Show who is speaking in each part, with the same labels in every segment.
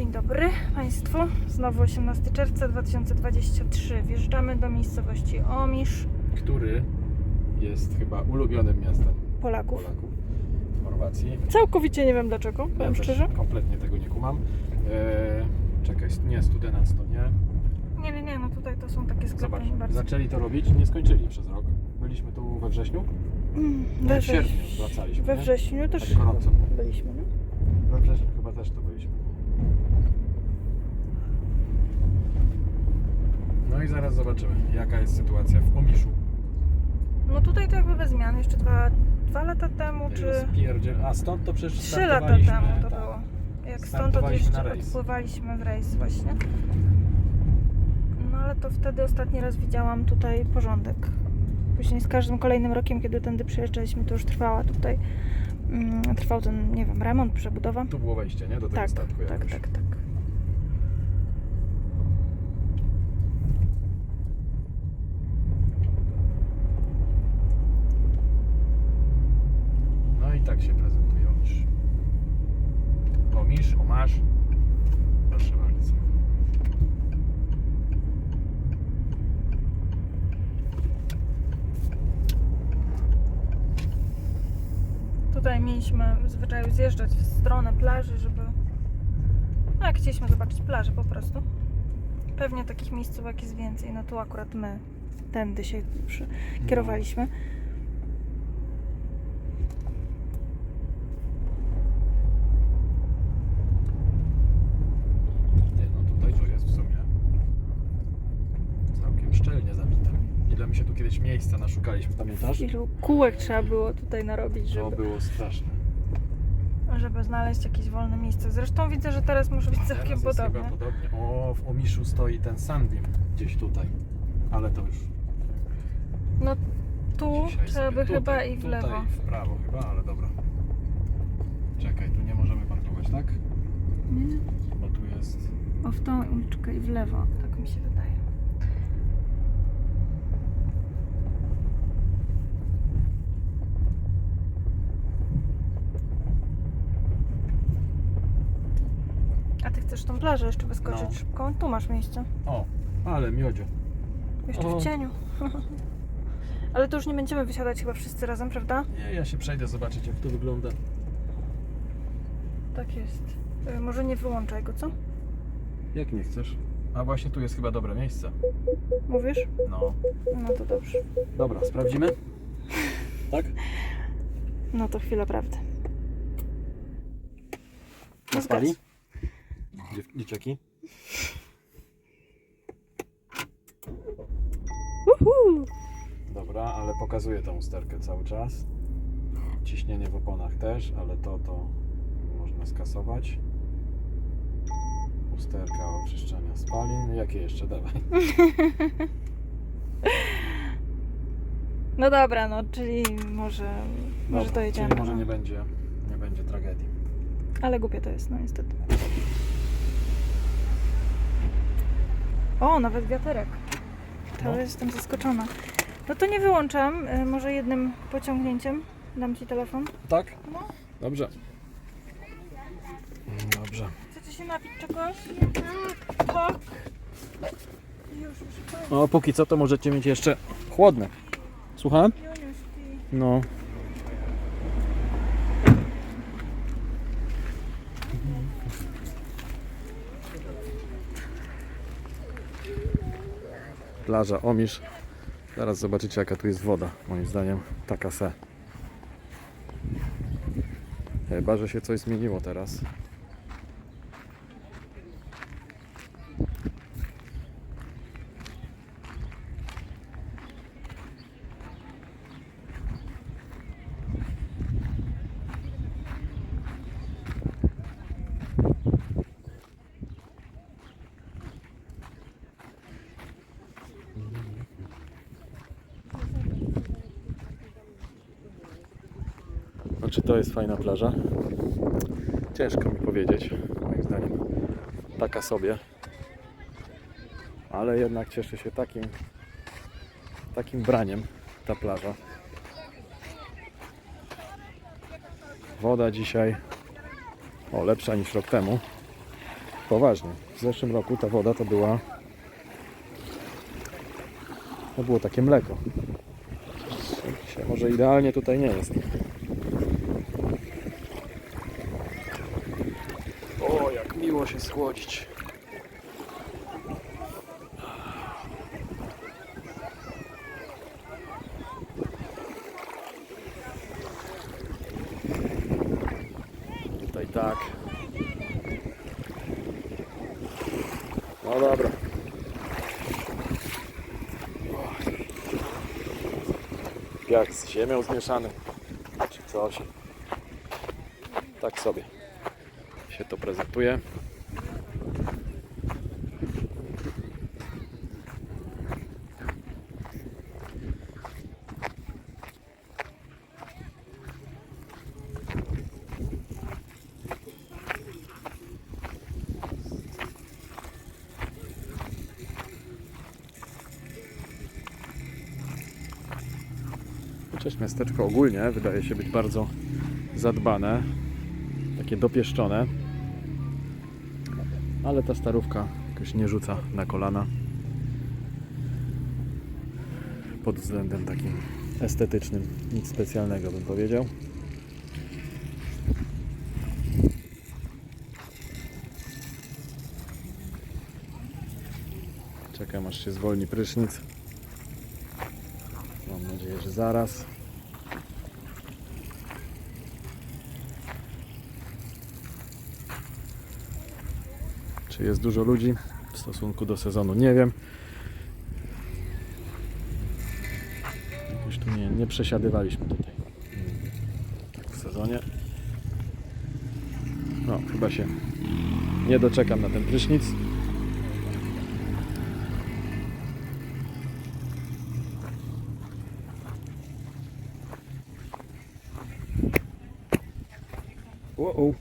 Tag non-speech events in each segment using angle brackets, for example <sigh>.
Speaker 1: Dzień dobry Państwu. Znowu 18 czerwca 2023. Wjeżdżamy do miejscowości Omisz,
Speaker 2: który jest chyba ulubionym miastem
Speaker 1: Polaków.
Speaker 2: Polaków w Chorwacji.
Speaker 1: Całkowicie nie wiem dlaczego,
Speaker 2: Ja
Speaker 1: powiem szczerze.
Speaker 2: kompletnie tego nie kumam. Eee, czekaj, nie, Studenac to nie.
Speaker 1: Nie, nie, nie, no tutaj to są takie sklepy
Speaker 2: Zobacz,
Speaker 1: bardzo...
Speaker 2: zaczęli to robić, nie skończyli przez rok. Byliśmy tu we wrześniu,
Speaker 1: Mm,
Speaker 2: nie,
Speaker 1: We,
Speaker 2: w sierpniu wracaliśmy.
Speaker 1: we
Speaker 2: nie?
Speaker 1: wrześniu też
Speaker 2: Tak gorąco
Speaker 1: byliśmy, no?
Speaker 2: We wrześniu chyba też tu byliśmy. No i zaraz zobaczymy, jaka jest sytuacja w Omiszu.
Speaker 1: No tutaj to jakby bez zmian, jeszcze dwa, dwa lata temu, czy
Speaker 2: Spierdziel... A stąd to przecież
Speaker 1: trzy lata
Speaker 2: startowaliśmy,
Speaker 1: temu to
Speaker 2: tak.
Speaker 1: było. Jak stąd
Speaker 2: Startowaliśmy rejs.
Speaker 1: odpływaliśmy w rejs właśnie. No ale to wtedy ostatni raz widziałam tutaj porządek. Później z każdym kolejnym rokiem, kiedy tędy przyjeżdżaliśmy, to już trwała tutaj, trwał ten, nie wiem, remont, przebudowa.
Speaker 2: Tu było wejście, nie? Do tego
Speaker 1: Tak,
Speaker 2: statku
Speaker 1: tak,
Speaker 2: jakoś.
Speaker 1: tak, tak.
Speaker 2: No i tak się prezentuje Omisz. Omisz, Omasz. Proszę bardzo.
Speaker 1: Tutaj mieliśmy w zwyczaju zjeżdżać w stronę plaży, żeby... No jak chcieliśmy zobaczyć plażę po prostu. Pewnie takich miejscówek jest więcej. No tu akurat my tędy się przy... kierowaliśmy.
Speaker 2: Nie, no tutaj to jest w sumie całkiem szczelnie zabite. Ile my się tu kiedyś miejsca naszukaliśmy, pamiętasz?
Speaker 1: Ilu kółek trzeba było tutaj narobić,
Speaker 2: To
Speaker 1: żeby,
Speaker 2: było straszne.
Speaker 1: żeby znaleźć jakieś wolne miejsce. Zresztą widzę, że teraz może być całkiem
Speaker 2: Teraz jest
Speaker 1: podobnie.
Speaker 2: chyba podobnie. O, w Omiszu stoi ten Sunbeam gdzieś tutaj. Ale to już
Speaker 1: No tu
Speaker 2: dzisiaj
Speaker 1: trzeba
Speaker 2: sobie
Speaker 1: by
Speaker 2: tutaj,
Speaker 1: chyba i w lewo.
Speaker 2: Tutaj w prawo chyba, ale dobra. Czekaj, tu nie możemy parkować, tak?
Speaker 1: Nie?
Speaker 2: Bo tu jest...
Speaker 1: O w tą uliczkę i w lewo, tak mi się wydaje. A ty chcesz tą plażę jeszcze wyskoczyć
Speaker 2: No.
Speaker 1: szybko? Tu masz miejsce.
Speaker 2: O, ale miodzio.
Speaker 1: Jeszcze
Speaker 2: O.
Speaker 1: w cieniu. <laughs> Ale to już nie będziemy wysiadać chyba wszyscy razem, prawda?
Speaker 2: Nie, ja się przejdę zobaczyć jak to wygląda.
Speaker 1: Tak jest. Y, Może nie wyłączaj go, co?
Speaker 2: Jak nie chcesz? A właśnie tu jest chyba dobre miejsce.
Speaker 1: Mówisz?
Speaker 2: No.
Speaker 1: No to dobrze.
Speaker 2: Dobra, sprawdzimy? Tak?
Speaker 1: No to chwila prawdy. No zgadza.
Speaker 2: Dzieciaki?
Speaker 1: Uhu.
Speaker 2: Dobra, ale pokazuję tą usterkę cały czas. Ciśnienie w oponach też, ale to to można skasować. Usterka oczyszczania spalin. Jakie jeszcze? Dawaj.
Speaker 1: No dobra, no czyli może, może
Speaker 2: Dobra,
Speaker 1: to jedziemy.
Speaker 2: Czyli może
Speaker 1: no.
Speaker 2: nie będzie, nie będzie tragedii.
Speaker 1: Ale głupie to jest, no niestety. O, nawet wiaterek. To
Speaker 2: No.
Speaker 1: jestem zaskoczona. No to nie wyłączam, y, może jednym pociągnięciem dam Ci telefon.
Speaker 2: Tak?
Speaker 1: No.
Speaker 2: Dobrze. Dobrze.
Speaker 1: Chcecie się napić czegoś? Tak. Już, już, tak.
Speaker 2: No, póki co to możecie mieć jeszcze chłodne. Słucham? No. Plaża Omisz. Zaraz zobaczycie jaka tu jest woda. Moim zdaniem taka se. Chyba, że się coś zmieniło teraz. Znaczy to jest fajna plaża? Ciężko mi powiedzieć. Moim zdaniem taka sobie. Ale jednak cieszy się takim takim braniem ta plaża. Woda dzisiaj o lepsza niż rok temu. Poważnie. W zeszłym roku ta woda to była. To było takie mleko. Dzisiaj Może idealnie tutaj nie jest. O, jak miło się schłodzić. Tutaj tak. No dobra. Jak z ziemią zmieszany, czy coś. Tak sobie się to prezentuje. Chociaż miasteczko ogólnie wydaje się być bardzo zadbane, takie dopieszczone, ale ta starówka jakoś nie rzuca na kolana pod względem takim estetycznym. Nic specjalnego bym powiedział. Czekam aż się zwolni prysznic. Zaraz. Czy jest dużo ludzi w stosunku do sezonu? Nie wiem. Jakoś tu nie, nie przesiadywaliśmy tutaj. Tak w sezonie. No, chyba się nie doczekam na ten prysznic. Wow.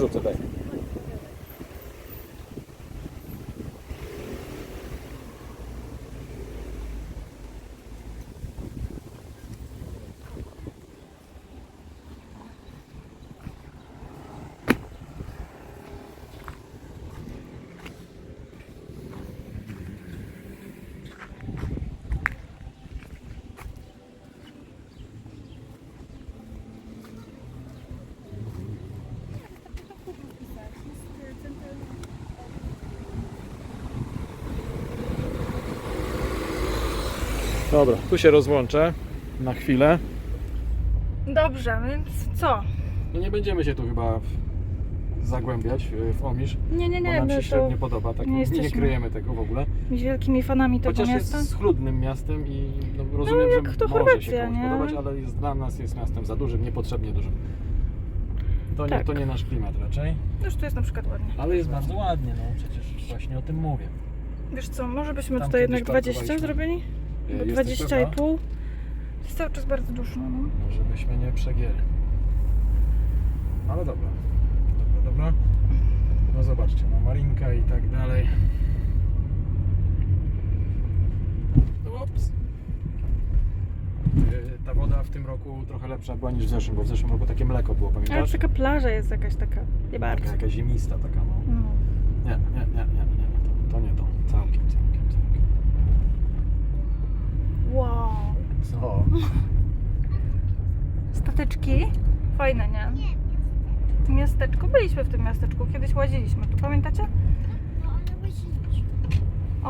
Speaker 2: সুযোগ দেয় Dobra, tu się rozłączę na chwilę.
Speaker 1: Dobrze, więc co?
Speaker 2: No nie będziemy się tu chyba zagłębiać y, w Omisz,
Speaker 1: Nie, nie,
Speaker 2: bo
Speaker 1: nie,
Speaker 2: nam
Speaker 1: my
Speaker 2: się
Speaker 1: to
Speaker 2: średnio podoba. Tak,
Speaker 1: nie
Speaker 2: nie, kryjemy tego w ogóle.
Speaker 1: z wielkimi fanami tego
Speaker 2: Chociaż
Speaker 1: miasta.
Speaker 2: jest schludnym miastem i no, rozumiem,
Speaker 1: jak
Speaker 2: że
Speaker 1: to
Speaker 2: może
Speaker 1: Chorwacja,
Speaker 2: się komuś
Speaker 1: nie?
Speaker 2: podobać, ale jest, dla nas jest miastem za dużym, niepotrzebnie dużym. To nie,
Speaker 1: Tak.
Speaker 2: to nie nasz klimat raczej.
Speaker 1: Już tu jest na przykład ładnie.
Speaker 2: Ale jest bardzo ładnie, no przecież właśnie o tym mówię.
Speaker 1: Wiesz co, może byśmy
Speaker 2: Tam
Speaker 1: tutaj jednak 20
Speaker 2: parkowaliśmy.
Speaker 1: zrobili?
Speaker 2: Y,
Speaker 1: Bo
Speaker 2: jesteś
Speaker 1: 20,5
Speaker 2: pewna?
Speaker 1: to jest cały czas bardzo duszno. No.
Speaker 2: Może byśmy nie przegięli. Ale dobra. Dobra, dobra. No zobaczcie, no Marinka i tak dalej. Ups. Yy, Ta woda w tym roku trochę lepsza była niż w zeszłym, bo w zeszłym roku takie mleko było,
Speaker 1: Ale
Speaker 2: pamiętasz?
Speaker 1: taka plaża jest jakaś taka, nie bardzo.
Speaker 2: Taka, jaka zimista taka, no.
Speaker 1: No.
Speaker 2: Nie, nie, nie, nie, nie, to, to nie to. Całkiem, całkiem, całkiem.
Speaker 1: Wow.
Speaker 2: Co?
Speaker 1: Stateczki? Fajne, nie? Miasteczko. Byliśmy w tym miasteczku, kiedyś łaziliśmy tu, pamiętacie?
Speaker 3: No.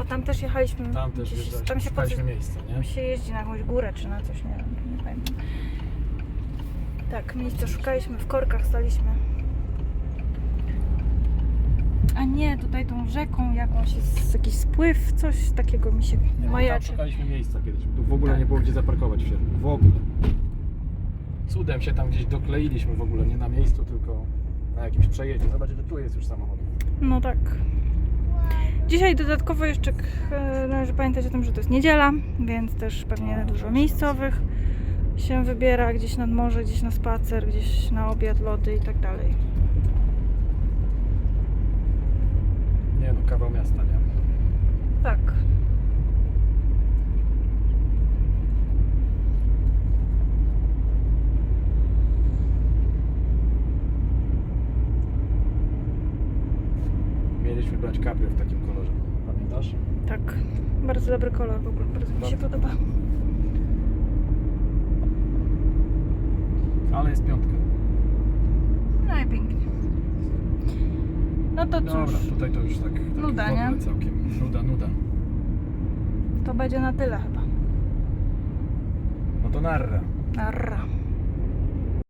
Speaker 1: O, tam też jechaliśmy.
Speaker 2: Tam też
Speaker 1: gdzieś-
Speaker 2: wjeżdżaliśmy,
Speaker 1: tam się,
Speaker 2: szukaliśmy miejsca, nie?
Speaker 1: tam się jeździ na jakąś górę czy na coś, nie wiem, nie pamiętam. Tak, miejsce szukaliśmy, w korkach staliśmy. A nie, tutaj tą rzeką jakąś jest jakiś spływ, coś takiego mi się
Speaker 2: Nie, no, tam
Speaker 1: majaczy.
Speaker 2: szukaliśmy miejsca kiedyś. Tu w ogóle
Speaker 1: Tak.
Speaker 2: nie było gdzie zaparkować w sierpniu. W ogóle. Cudem się tam gdzieś dokleiliśmy w ogóle, nie na miejscu, tylko na jakimś przejeździe. Zobacz, że tu jest już samochód.
Speaker 1: No tak. Dzisiaj dodatkowo jeszcze e, należy pamiętać o tym, że to jest niedziela, więc też pewnie
Speaker 2: No,
Speaker 1: dużo
Speaker 2: tak,
Speaker 1: miejscowych się wybiera gdzieś nad morze, gdzieś na spacer, gdzieś na obiad, lody i tak dalej.
Speaker 2: Nie no, kawał miasta, nie?
Speaker 1: Tak.
Speaker 2: Mieliśmy brać cabrio w takim kolorze. Pamiętasz?
Speaker 1: Tak. Bardzo dobry kolor w ogóle, bardzo mi się
Speaker 2: Bardzo.
Speaker 1: podoba.
Speaker 2: Ale jest piątka.
Speaker 1: No i pięknie. No to
Speaker 2: Dobra,
Speaker 1: cóż,
Speaker 2: tutaj to już tak, tak
Speaker 1: Nuda,
Speaker 2: w ogóle
Speaker 1: nie?
Speaker 2: całkiem. Nuda, nuda.
Speaker 1: to będzie na tyle chyba.
Speaker 2: No to narra.
Speaker 1: Arra.